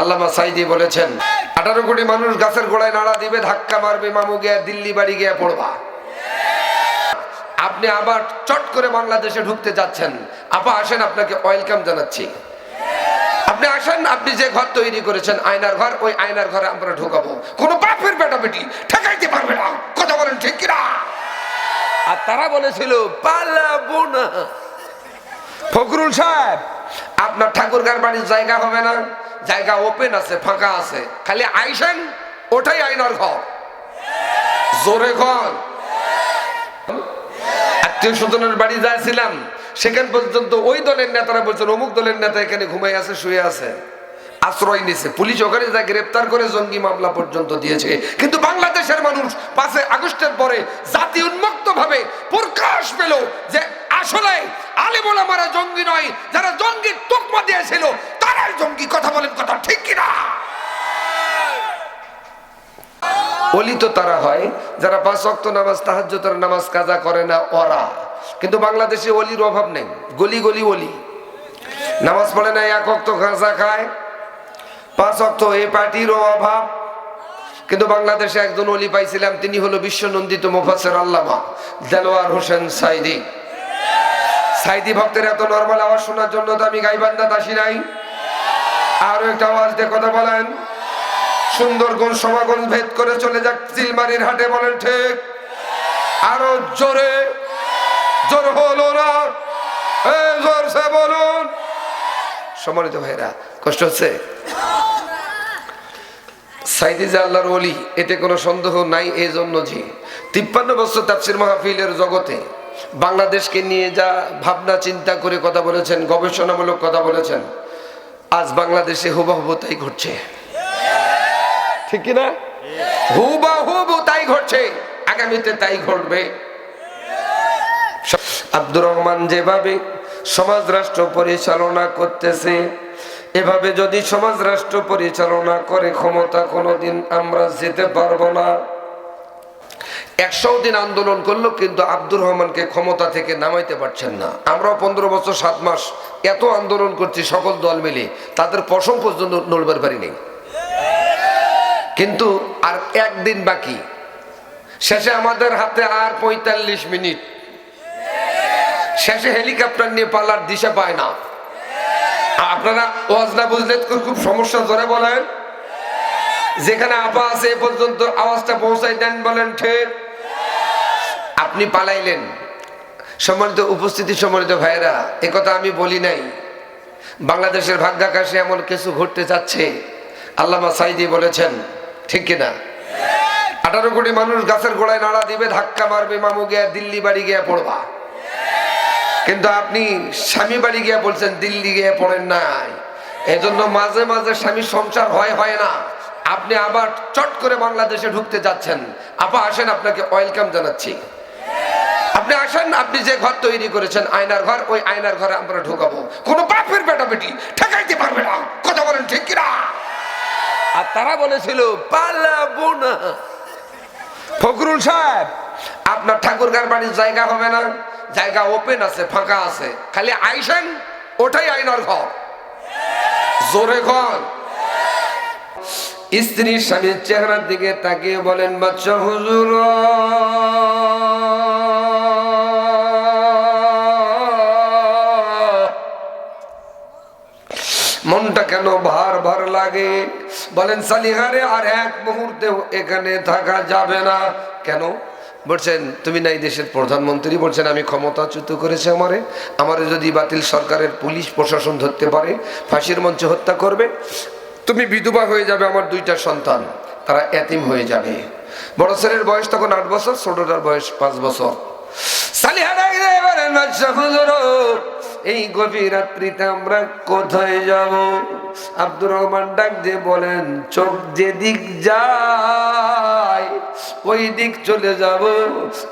আল্লামা সাইদি বলেছেন, আঠারো কোটি মানুষ গাছের গোড়ায় নাড়া দিবে, ধাক্কা মারবে, মামু গিয়া, দিল্লি বাড়ি গিয়া পড়বা। আপনি আবার চট করে বাংলাদেশে ঢুকতে যাচ্ছেন। আপা আসেন, আপনাকে ওয়েলকাম জানাচ্ছি। আপনি আসেন, আপনি যে ঘর তৈরি করেছেন, আয়নার ঘর, ওই আয়নার ঘরে আমরা ঢুকাবো। কোনো বাপের বেটা বেটি ঠেকাইতে পারবে না। কথা বলেন ঠিক কিনা? আর তারা বলেছিল, পালাবো না। ফখরুল সাহেব, আপনার ঠাকুরগার বাড়ির জায়গা হবে না। জায়গা ওপেন আছে, ফাঁকা আছে। খালি আইসেন, ওটাই আইনার ঘর। জোরে ঘর আত্মীয় স্বজনের বাড়ি যাচ্ছিলাম সেখান পর্যন্ত ওই দলের নেতারা বলছেন, অমুক দলের নেতা এখানে ঘুমাই আছে, শুয়ে আছে। আশ্রয় নিছে। পুলিশ ওখানে যা গ্রেপ্তার করে জঙ্গি মামলা পর্যন্ত দিয়েছে। কিন্তু বাংলাদেশের মানুষ পাঁচে আগস্টের পরে জাতি উন্মুক্ত ভাবে প্রকাশ পেল যে আসলে আলিমুল জঙ্গি নয়, যারা জঙ্গি তোকমা দিয়েছিল, তারাই জঙ্গি, কথা বলেন কথা ঠিক কিনা? অলি তো তারা হয়, যারা পাঁচ অক্ত নামাজ তাহাজ্জতের নামাজ কাজা করে না ওরা। কিন্তু বাংলাদেশে অলির অভাব নেই, গলি গলি অলি। নামাজ পড়ে না, এক অক্ত গাঁজা খায়। পাঁচ অক্ত এ পার্টিরও অভাব। কিন্তু বাংলাদেশে একজন অলি পাইছিলাম, তিনি হলো বিশ্বনন্দিত মুফাসের আল্লামা দেলোয়ার হোসেন সাইদি। সাইদি ভক্তের এত নর্মাল আওয়াজ শোনার জন্য তো আমি গাইবান্ধা আসি নাই। আরও একটা আওয়াজ দিয়ে কথা বলেন। সুন্দরগঞ্জ সমাগঞ্জ ভেদ করে চলে যাক চিলমারির হাটে, বলেন ঠিক? আরও জোরে। জোর হলো না বলুন। সম্মানিত ভাইরা কষ্ট হচ্ছে? অলি এতে কোনো সন্দেহ নাই যে তিপ্পান্ন জগতে বাংলাদেশকে নিয়ে যা ভাবনা, চিন্তা করে কথা বলেছেন, গবেষণামূলক কথা বলেছেন, আজ বাংলাদেশে হুবাহুব তাই ঘটছে। ঠিক কিনা হুবাহুবু তাই ঘটছে, আগামীতে তাই ঘটবে। আব্দুর রহমান যেভাবে সমাজ রাষ্ট্র পরিচালনা করতেছে, এভাবে যদি সমাজ রাষ্ট্র পরিচালনা করে, ক্ষমতা কোনোদিন আমরা যেতে পারব না। একশো দিন আন্দোলন করল, কিন্তু আব্দুর রহমানকে ক্ষমতা থেকে নামাইতে পারছেন না। আমরাও পনেরো বছর, সাত মাস এত আন্দোলন করছি, সকল দল মিলে। তাদের পশম পর্যন্ত নড়বার পারি নেই। কিন্তু আর একদিন বাকি। শেষে আমাদের হাতে আর পঁয়তাল্লিশ মিনিট। শেষে হেলিকপ্টার নিয়ে পালার দিশা পায় না। আপনারা ওয়াজ না বুঝলে খুব সমস্যা ধরে বলেন। যেখানে আপা আছে, এ পর্যন্ত আওয়াজটা পৌঁছাই দেন বলেন, ঠিক। আপনি পালাইলেন। সম্মানিত উপস্থিতি, সম্মানিত ভাইয়েরা কথা আমি বলি নাই। বাংলাদেশের ভাগ্যাকাশে এমন কিছু ঘটতে যাচ্ছে, আল্লামা সাইদি বলেছেন, ঠিক কিনা আঠারো কোটি মানুষ গাছের গোড়ায় নাড়া দিবে, ধাক্কা মারবে, মামু গিয়া দিল্লি বাড়ি গিয়া পড়বা। কিন্তু আপনি স্বামী বাড়ি গিয়া বলছেন, দিল্লি গিয়ে পড়েন নাই। এজন্য মাঝে মাঝে স্বামী সংসার হয় হয় না। আপনি আবার চট করে বাংলাদেশে ঢুকতে যাচ্ছেন। আপা, আসেন, আপনাকে ওয়েলকাম জানাচ্ছি। আপনি আসেন, আপনি যে ঘর তৈরি করেছেন, আয়নার ঘর, ওই আয়নার ঘরে আমরা ঢুকাবো। কোনো বাপের বেটা বেটি ঠেকাইতে পারবে না। কথা বলেন ঠিক কিনা? আর তারা বলেছিল, পালাবো না। ফখরুল সাহেব, আপনার ঠাকুরগার বাড়ির জায়গা হবে না। জায়গা ওপেন আছে, ফাঁকা আছে। খালি আইসেন, ওটাই আইনার ঘর। জোরে ঘর স্ত্রী স্বামীর চেহারার দিকে তাকিয়ে বলেন, বাচ্চা হুজুর লাগে। বলেন, সালিহারে আর এক মুহূর্তে এখানে থাকা যাবে না। কেন? বলছেন, তুমি নাই দেশের প্রধানমন্ত্রী? বলছেন, আমি ক্ষমতাচ্যুত করেছে আমারে। আমারে যদি বাতিল সরকারের পুলিশ প্রশাসন ধরতে পারে, ফাঁসির মঞ্চে হত্যা করবে, তুমি বিধবা হয়ে যাবে আমার দুইটা সন্তান। তারা এতিম হয়ে যাবে। বড় ছেলের বয়স তখন আট বছর, ছোটটার বয়স পাঁচ বছর। সালিহারা এই গভীর রাত্রিতে আমরা কোথায় যাব? আব্দুর রহমান ডাক দিয়ে বলেন, চোখ যেদিক যায় ওই দিক চলে যাব।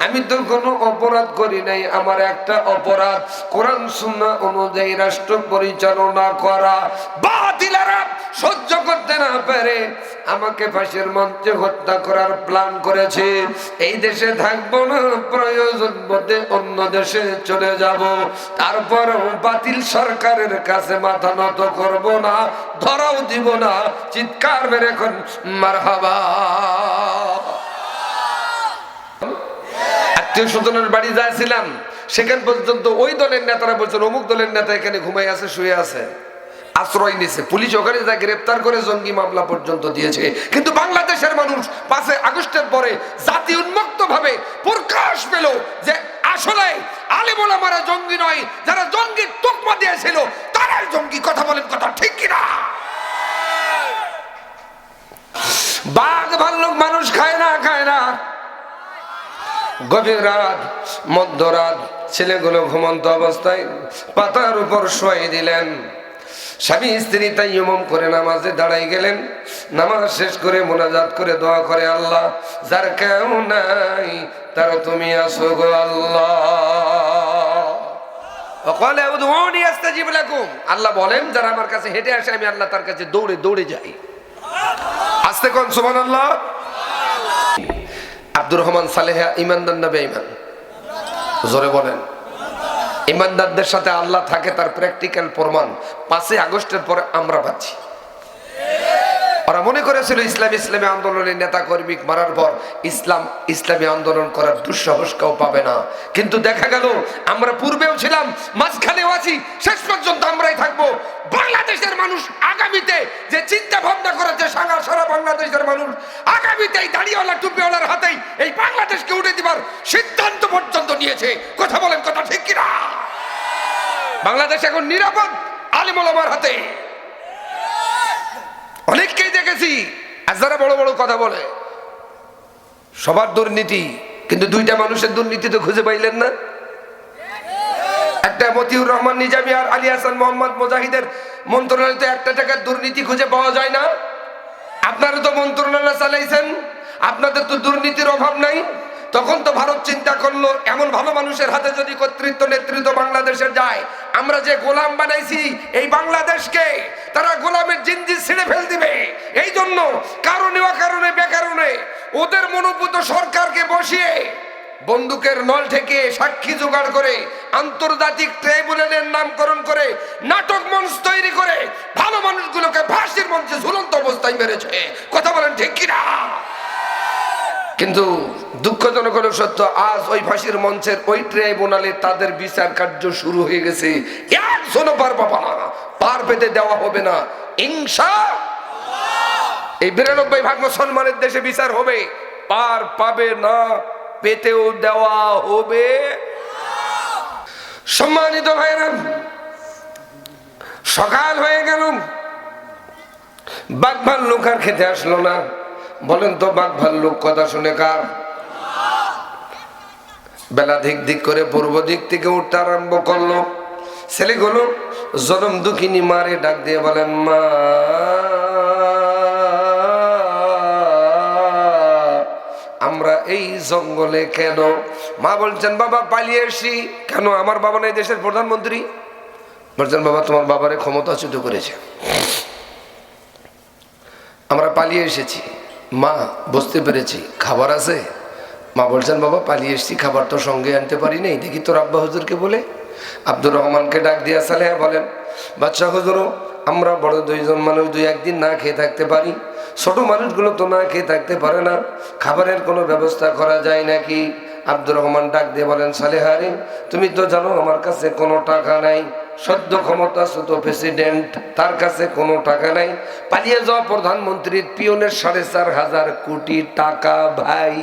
আমি তো কোনো অপরাধ করি নাই, আমার একটা অপরাধ। কোরআন, সুন্না অনুযায়ী রাষ্ট্র পরিচালনা করা বাতিলারা সহ্য করতে না পারে। আমাকে ফাঁসির মঞ্চে হত্যা করার প্ল্যান করেছে। এই দেশে থাকব না, প্রয়োজন বোধে অন্য দেশে চলে যাব। তারপর বাতিল সরকারের কাছে মাথা নত করব না, ধরাও দিব না, চিৎকার মেরে এখন মার হাবা আত্মীয় স্বজনের বাড়ি যাচ্ছিলাম সেখান পর্যন্ত ওই দলের নেতারা বলছেন, অমুক দলের নেতা এখানে ঘুমাই আছে, শুয়ে আছে। আশ্রয় নিছে পুলিশ ওখানে যা গ্রেপ্তার করে জঙ্গি মামলা পর্যন্ত দিয়েছে। কিন্তু বাংলাদেশের মানুষ পাঁচে আগস্টের পরে জাতি উন্মুক্ত ভাবে প্রকাশ পেল যে আসলে আলিমোলামারা জঙ্গি নয়, যারা জঙ্গির তোকমা দিয়েছিল, তারাই জঙ্গি। কথা বলেন কথা ঠিক কিনা? বাঘ ভাল্লুক মানুষ খায় না খায় না। গভীর রাত, মধ্যরাত, ছেলেগুলো ঘুমন্ত অবস্থায় পাতার উপর শোয়াই দিলেন। স্বামী স্ত্রী তাই ইমম করে নামাজে দাঁড়াই গেলেন। নামাজ শেষ করে মোনাজাত করে দোয়া করে আল্লাহ, যার কেউ নাই, তার তুমি আসো গো আল্লাহ। আল্লাহ বলেন, যারা আমার কাছে হেঁটে আসে, আমি আল্লাহ তার কাছে দৌড়ে দৌড়ে যাই। আস্তে কোন, সুবহানাল্লাহ। আব্দুর রহমান সালেহা ইমানদার না বেঈমান? জোরে বলেন। ইমানদারদের সাথে আল্লাহ থাকে তার প্র্যাকটিক্যাল প্রমাণ। পাঁচই আগস্টের পরে আমরা পাচ্ছি। ওরা মনে করেছিল ইসলাম ইসলামী আন্দোলনের নেতা কর্মী মারার পর ইসলাম ইসলামী আন্দোলন করার দুঃসাহস কেউ পাবে না। কিন্তু দেখা গেল, আমরা পূর্বেও ছিলাম, মাঝখানেও আছি, শেষ পর্যন্ত আমরাই থাকব। বাংলাদেশের মানুষ আগামীতে যে চিন্তা ভাবনা করেছে সারা সারা বাংলাদেশের মানুষ আগামীতে এই দাড়িওয়ালা টুপিওয়ালার হাতেই এই বাংলাদেশকে উঠে দিবার সিদ্ধান্ত পর্যন্ত নিয়েছে। কথা বলেন, কথা ঠিক কিনা? বাংলাদেশ এখন নিরাপদ আলিমুলামার হাতে। অনেককেই দেখেছি। আর যারা বড় বড় কথা বলে। সবার দুর্নীতি, কিন্তু দুইটা মানুষের দুর্নীতি তো খুঁজে পাইলেন না। একটা মতিউর রহমান, নিজামী আর আলী হাসান মোহাম্মদ মুজাহিদের মন্ত্রণালয়তে একটা টাকার দুর্নীতি খুঁজে পাওয়া যায় না। আপনারা তো মন্ত্রণালয় চালাইছেন। আপনাদের তো দুর্নীতির অভাব নাই। তখন তো ভারত চিন্তা করল, এমন ভালো মানুষের হাতে যদি কর্তৃত্ব নেতৃত্ব বাংলাদেশের যায়, আমরা যে গোলাম বানাইছি এই বাংলাদেশকে, তারা গোলামের জিন্দি ছিঁড়ে ফেল দিবে। এই জন্য কারণে অকারণে বেকারণে ওদের মনোভূত সরকারকে বসিয়ে বন্দুকের নল থেকে সাক্ষী জোগাড় করে আন্তর্জাতিক ট্রাইব্যুনালের নামকরণ করে নাটক মঞ্চ তৈরি করে ভালো মানুষগুলোকে ফাঁসির মঞ্চে ঝুলন্ত অবস্থায় মেরেছে। কথা বলেন ঠিক কিনা? কিন্তু দুঃখজনক হলো সত্য, আজ ওই ফাঁসির মঞ্চের ওই ট্রাইব্যুনালে তাদের বিচার কার্য শুরু হয়ে গেছে। পার পাবা না পার পেতে দেওয়া হবে না। ইনশা এই বিরানব্বই ভাগ মুসলমানের দেশে বিচার হবে, পার পাবে না, পেতেও দেওয়া হবে। সম্মানিত ভাইরা সকাল হয়ে গেল। বাঘ ভাল্লুক আর খেতে আসলো না। বলেন তো বাঘ ভাল্লুক, কথা শুনে কার? বেলা দিক দিক করে পূর্ব দিক থেকে উঠতে আরম্ভ করল। ছেলেগুলো জনম দুঃখিনী মারে ডাক দিয়ে বলেন, মা, আমরা এই জঙ্গলে কেন? মা বলছেন, বাবা, পালিয়ে এসি কেন আমার বাবা নাই দেশের প্রধানমন্ত্রী? বলছেন, বাবা, তোমার বাবারে ক্ষমতাচ্যুত করেছে। আমরা পালিয়ে এসেছি। মা, বুঝতে পেরেছি। খাবার আছে? মা বলছেন, বাবা, পালিয়ে এসেছি, খাবার তো সঙ্গে আনতে পারি নাই দেখি তোর আব্বা হুজুরকে বলে। আব্দুর রহমানকে ডাক দিয়া সালে বলেন বাচ্চা হুজুরও আমরা বড় দুইজন মানুষ, দুই একদিন না খেয়ে থাকতে পারি। ছোট মানুষগুলো তো না খেয়ে থাকতে পারে না। খাবারের কোনো ব্যবস্থা করা যায় নাকি? আব্দুর রহমান ডাক দিয়ে বলেন সালেহারি তুমি তো জানো আমার কাছে কোনো টাকা নাই। সদ্য ক্ষমতা সুত প্রেসিডেন্ট, তার কাছে কোনো টাকা নাই। পালিয়ে যাওয়া প্রধানমন্ত্রীর পিয়নের সাড়ে চার হাজার কোটি টাকা, ভাই।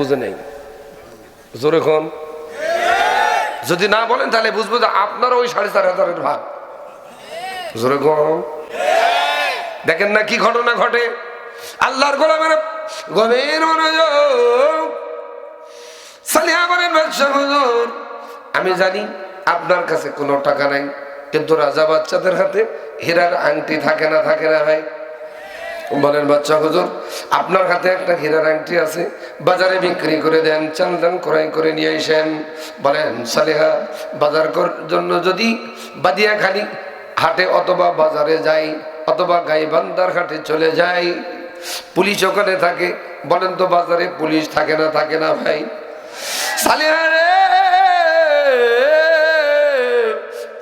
বুঝে নেই। জোরে খন যদি না বলেন তাহলে বুঝব যে আপনার ওই সাড়ে চার হাজারের ভাগ। জোরে কম দেখেন না কি ঘটনা ঘটে। আল্লাহর গোলামের গভীর মনোযোগ আমি জানি আপনার কাছে কোনো টাকা নাই, কিন্তু রাজা বাচ্চাদের হাতে হীরার আংটি থাকে না থাকে না ভাই। বলেন, বাচ্চা হুজুর, আপনার হাতে একটা হীরার আংটি আছে, বাজারে বিক্রি করে দেন চান্দান ক্রয় করে নিয়ে আসেন। বলেন, সালেহা, বাজার জন্য যদি বাদিয়া খালি হাটে অথবা বাজারে যাই, অথবা গাইবান্দার ঘাটে চলে যায় পুলিশ ওখানে থাকে, বলেন তো বাজারে পুলিশ থাকে না থাকে না ভাই। সালিহা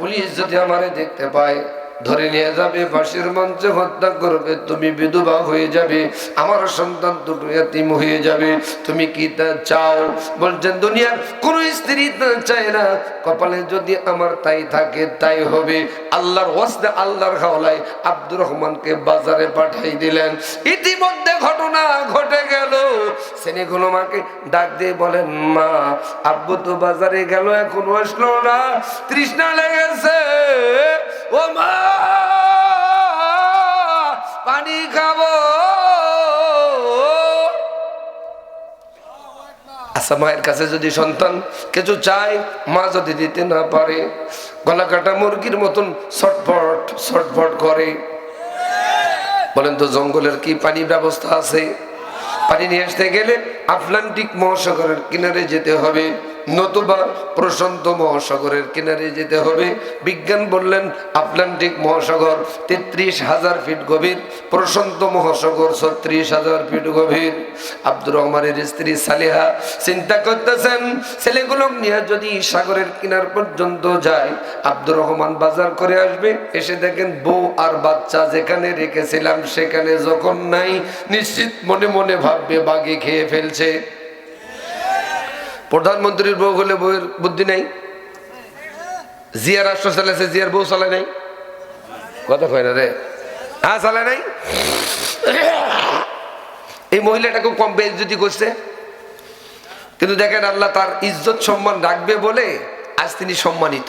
পুলিশ যদি আমারে দেখতে পায় ধরে নিয়ে যাবে, ফাঁসির মঞ্চে হত্যা করবে, তুমি বিধবা হয়ে যাবে, আমার সন্তান দুটো এতিম হয়ে যাবে, তুমি কি তা চাও? বলছেন, দুনিয়ার কোন স্ত্রী তা চায় না, কপালে যদি আমার তাই থাকে, তাই হবে। আল্লাহর ওয়াস্তে, আল্লাহর হাওলায় আব্দুর রহমানকে বাজারে পাঠাই দিলেন। ইতিমধ্যে ঘটনা ঘটে গেল। ছেলেগুলো মাকে ডাক দিয়ে বলেন, মা, আব্বু তো বাজারে গেল, এখনও আসলো না, তৃষ্ণা লেগেছে। ও মা, পানি খাব। আচ্ছা মায়ের কাছে যদি সন্তান কিছু চায়, মা যদি দিতে না পারে গলা কাটা মুরগির মতন ছটফট ছটফট করে। বলেন তো, জঙ্গলের কি পানি ব্যবস্থা আছে? পানি নিয়ে আসতে গেলে আটলান্টিক মহাসাগরের কিনারে যেতে হবে। নতুবা প্রশান্ত মহাসাগরের কিনারে যেতে হবে। বিজ্ঞান বললেন, আটলান্টিক মহাসাগর তেত্রিশ হাজার ফিট গভীর, প্রশান্ত মহাসাগর ছত্রিশ হাজার ফিট গভীর। আব্দুর রহমানের স্ত্রী সালেহা চিন্তা করতেছেন ছেলেগুলো নিয়ে যদি সাগরের কিনার পর্যন্ত যায়, আব্দুর রহমান বাজার করে আসবে। এসে দেখেন বউ আর বাচ্চা যেখানে রেখেছিলাম সেখানে যখন নাই, নিশ্চিত মনে মনে ভাববে বাগে খেয়ে ফেলছে। প্রধানমন্ত্রীর বউ হলে বউয়ের বুদ্ধি নাই? জিয়া রাষ্ট্র চালাইছে, জিয়ার বউ চালায় নাই? কথা কয় না রে। হ্যাঁ চালায় নাই? এই মহিলাটাকে কম যদি করছে। কিন্তু দেখেন আল্লাহ তার ইজ্জত, সম্মান রাখবে বলে আজ তিনি সম্মানিত।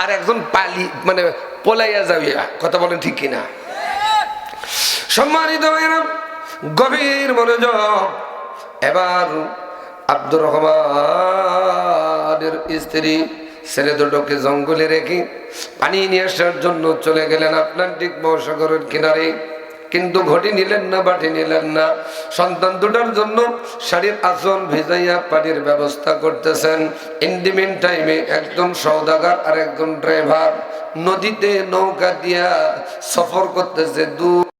আর একজন পালি মানে পলাইয়া যাবে কথা বলেন ঠিক কিনা? সম্মানিত গভীর মনোযোগ, এবার আব্দুর রহমানের স্ত্রী ছেলে দুটোকে জঙ্গলে রেখে পানি নিয়ে আসার জন্য চলে গেলেন আটলান্টিক মহাসাগরের কিনারে। কিন্তু ঘটি নিলেন না, বাটি নিলেন না। সন্তান দুটার জন্য শাড়ির আসন ভেজাইয়া পানির ব্যবস্থা করতেছেন। ইন্ডিমেন টাইমে একজন সৌদাগার আর একজন ড্রাইভার নদীতে নৌকা দিয়া সফর করতেছে। দূর